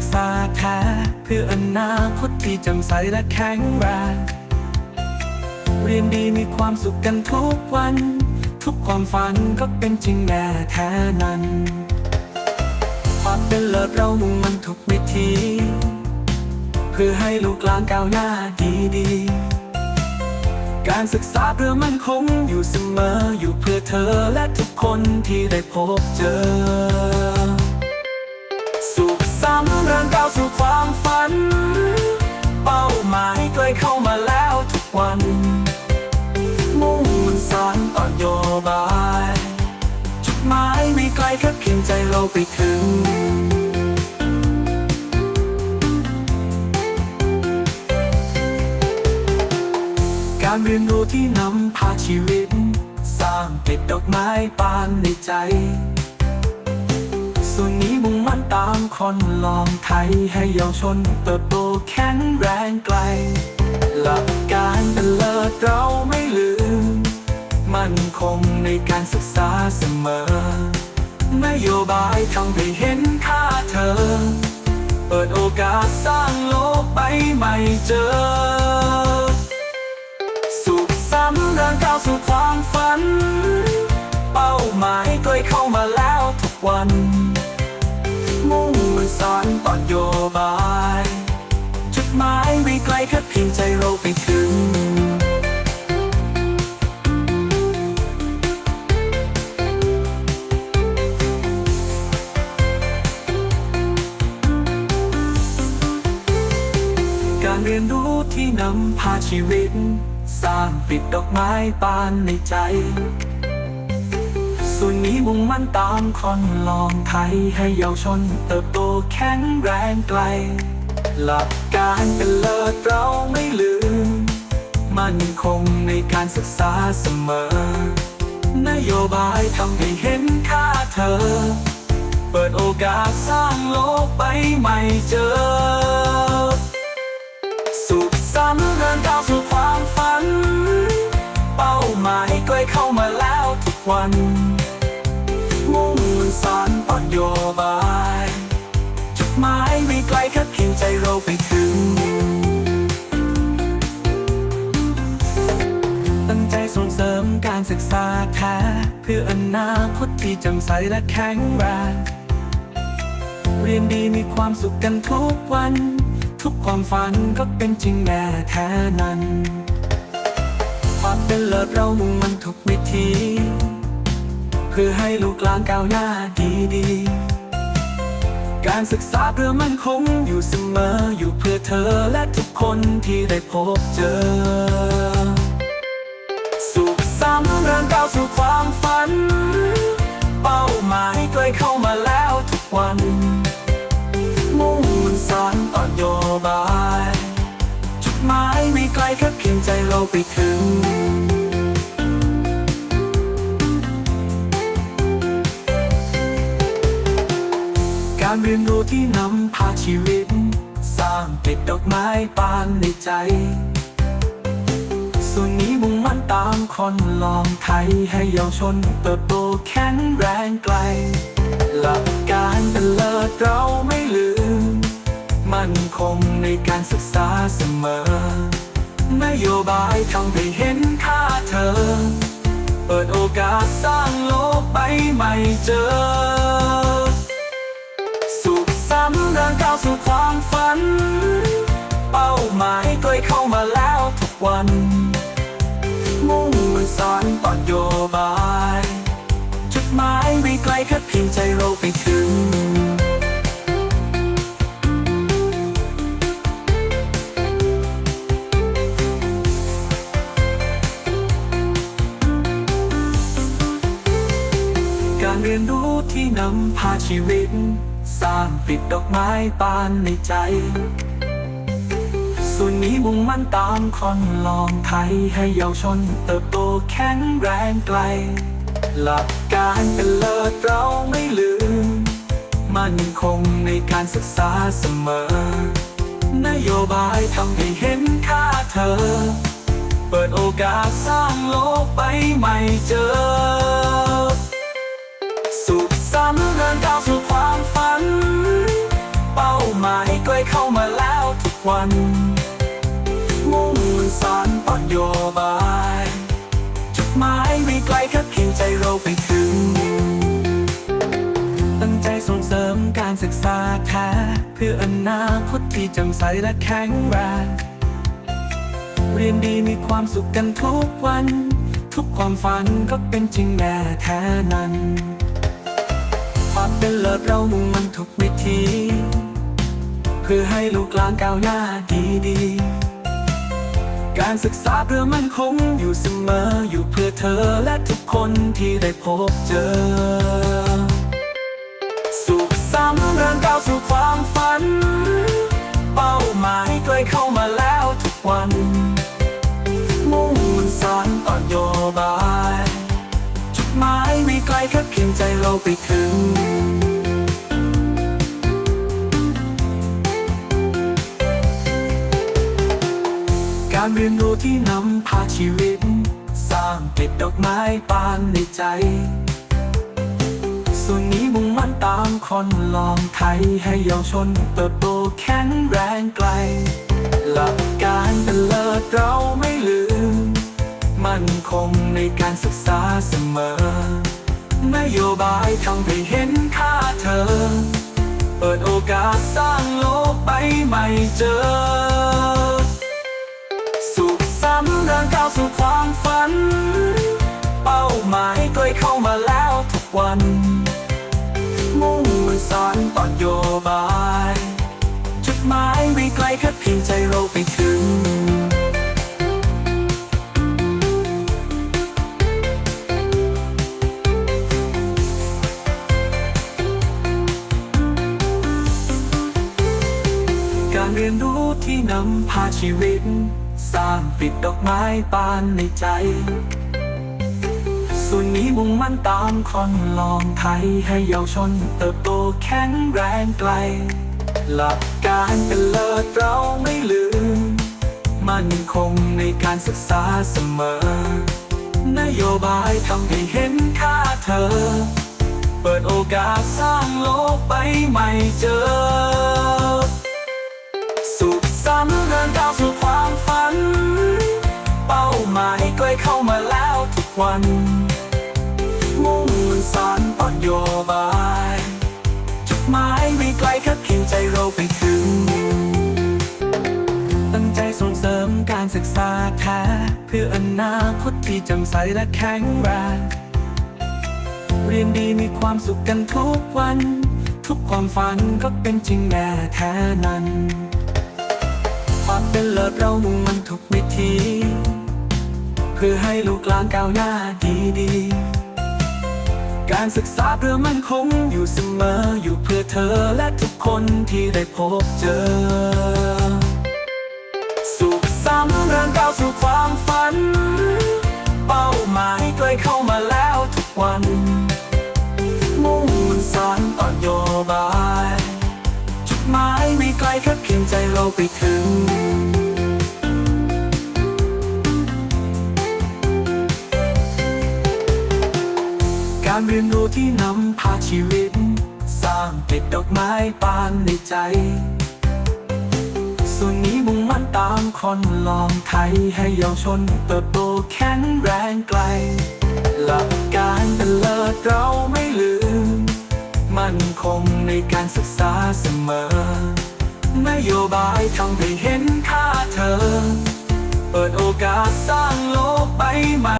การศึกษาแท้ เพื่ออนาคตที่จำใสและแข็งแรง เรียนดีมีความสุขกันทุกวัน ทุกความฝันก็เป็นจริงแน่แท้นั้น ความเป็นเลิศเรามุ่งมันทุกวิธี เพื่อให้ลูกหลานก้าวหน้าดีดีๆการศึกษาเพื่อมันคงอยู่เสมออยู่เพื่อเธอและทุกคนที่ได้พบเจอำเริญก้าวสู่ความฝัน เป้าหมายใกล้เข้ามาแล้วทุกวัน มุ่งมันสานต่อนโยบาย จุดหมายไม่ไกลแค่เพียงใจเราไปถึงการเรียนรู้ที่นำพาชีวิต สร้างติดดอกไม้ปานในใจ มันตามคนลองไทยให้เยาวชนเติบโตแข็งแรงไกล หลักการเป็นเลิศเราไม่ลืม มั่นคงในการศึกษาเสมอนโยบายทำให้เห็นค่าเธอ เปิดโอกาสสร้างโลกใบใหม่เจอ สุขสำเริญก้าวสู่ความฝัน เป้าหมายใกล้เข้ามาแล้วทุกวัน อนโยบาย จุดหมายไม่ไกลแค่เพียงใจเราไปถึง การเรียนรู้ที่นำพาชีวิต สร้างปิดดอกไม้ปานในใจ ส่วนนี้มุ่งมั่นตามคนลองไทยให้เยาวชนเติบโตแข็งแรงไกล หลักการเป็นเลิศเราไม่ลืม มั่นคงในการศึกษาเสมอ นโยบายทำให้เห็นค่าเธอ เปิดโอกาสสร้างโลกใบใหม่เจอ สุขสำเริญก้าวสู่ความฝัน เป้าหมายใกล้เข้ามาแล้วทุกวัน สานต่อนโยบายจุดหมายไม่ไกลแค่เพียงใจเราไปถึง ตั้งใจส่งเสริมการศึกษาแท้เพื่ออนาคตที่จำใสและแข็งแรงเรียนดีมีความสุขกันทุกวัน ทุกความฝันก็เป็นจริงแน่แท้นั้น ความเป็นเลิศเรามุ่งมันทุกวิธี พื่อให้ลูกหลานก้าวหน้าดีดีๆการศึกษาเพื่อมันคงอยู่เสมออยู่เพื่อเธอและทุกคนที่ได้พบเจอ สุขสำเริญก้าวสู่ความฝัน เป้าหมายใกล้เข้ามาแล้วทุกวัน มุ่งมันสานต่อนโยบาย จุดหมายไม่ไกลแค่เพียงใจเราไปถึง รเรียนรู้ที่นำพาชีวิต สร้างติดดอกไม้ปานในใจ ส่วนนี้มุ่งมั่นตามคนลองไทยให้เยาวชนเติบโตแข็งแรงไกล หลักการเป็นเลิศเราไม่ลืม มั่นคงในการศึกษาเสมอนโยบายทำให้เห็นค่าเธอ เปิดโอกาสสร้างโลกใบใหม่เจอำเริญก้าวสู่ความฝัน เป้าหมายใกล้เข้ามาแล้วทุกวัน มุ่งมันสานต่อนโยบาย จุดหมายไม่ไกลแค่เพียงใจเราไปถึงการเรียนรู้ที่นำพาชีวิต สร้างปิดดอกไม้ปานในใจ ส่วนนี้มุ่งมั่นตามคนลองไทยให้เยาวชนเติบโตแข็งแรงไกล หลักการเป็นเลิศเราไม่ลืม มั่นคงในการศึกษาเสมอ นโยบายทำให้เห็นค่าเธอ เปิดโอกาสสร้างโลกใบใหม่เจอ สุขสำเริญก้าวสู่ความฝัน เป้าหมายใกล้เข้ามาแล้วทุกวัน มุ่งสารต่อนโยบายจุดหมายไม่ไกลแค่เพียงใจเราไปถึง ตั้งใจส่งเสริมการศึกษาแท้ เพื่ออนาคตที่จำใสและแข็งแรงเรียนดีมีความสุขกันทุกวัน ทุกความฝันก็เป็นจริงแน่แท้นั้น เป็นเลิศเรามุ่งมันทุกวิธี เพื่อให้ลูกหลานก้าวหน้าดีดีๆ การศึกษาเพื่อมันคงอยู่เสมออยู่เพื่อเธอและทุกคนที่ได้พบเจอ สุขสำเริญก้าวสู่ความฝัน เป้าหมายใกล้เข้ามาแล้วทุกวัน มุ่งมันสารต่อนโยบายจุดหมาย ไกลแค่เพียงใจเราไปถึง การเรียนรู้ที่นำพาชีวิต สร้างเก็บดอกไม้ปานในใจ ส่วนนี้มุ่งมั่นตามคนลองไทยให้เยาวชนเติบโตแข็งแรงไกล หลักการเป็นเลิศเราไม่ลืม มั่นคงในการศึกษาเสมอ นโยบายทำให้เห็นค่าเธอ เปิดโอกาสสร้างโลกใบใหม่เจอ สุขสำเริญก้าวสู่ความฝัน เป้าหมายใกล้เข้ามาแล้วทุกวัน มุ่งมันสารต่อนโยบาย จุดหมายไม่ไกลแค่เพียงใจเราไปถึง ที่นำพาชีวิต สร้างปิดดอกไม้ปานในใจ ส่วนนี้มุ่งมั่นตามคนลองไทยให้เยาวชนเติบโตแข็งแรงไกล หลักการเป็นเลิศเราไม่ลืม มั่นคงในการศึกษาเสมอ นโยบายทำให้เห็นค่าเธอ เปิดโอกาสสร้างโลกใบใหม่เจอ สุขสำเริญก้าวสู่ความฝัน เป้าหมายใกล้เข้ามาแล้วทุกวัน มุ่งมันสารต่อนโยบายจุดหมายไม่ไกลแค่เพียงใจเราไปถึง ตั้งใจส่งเสริมการศึกษาแท้ เพื่ออนาคตที่จำใสและแข็งแรงเรียนดีมีความสุขกันทุกวัน ทุกความฝันก็เป็นจริงแน่แท้นั้น ความเป็นเลิศเรามุ่งมันทุกวิธี เพื่อให้ลูกหลานก้าวหน้าดีดีๆ การศึกษาเพื่อมันคงอยู่เสมออยู่เพื่อเธอและทุกคนที่ได้พบเจอ สุขสำเริญก้าวสู่ความฝัน เป้าหมายใกล้เข้ามาแล้วทุกวัน มุ่งมันสารต่อนโยบายายไม่ไกลแค่เพียงใจเราไปถึง การเรียนรู้ที่นำพาชีวิต สร้างเก็บดอกไม้ปานในใจ ส่วนนี้มุ่งมั่นตามคนลองไทยให้เยาวชนเติบโตแข็งแรงไกล หลักการเป็นเลิศเราไม่ลืม มั่นคงในการศึกษาเสมอ นโยบายทำให้เห็นค่าเธอ เปิดโอกาสสร้างโลกใบใหม่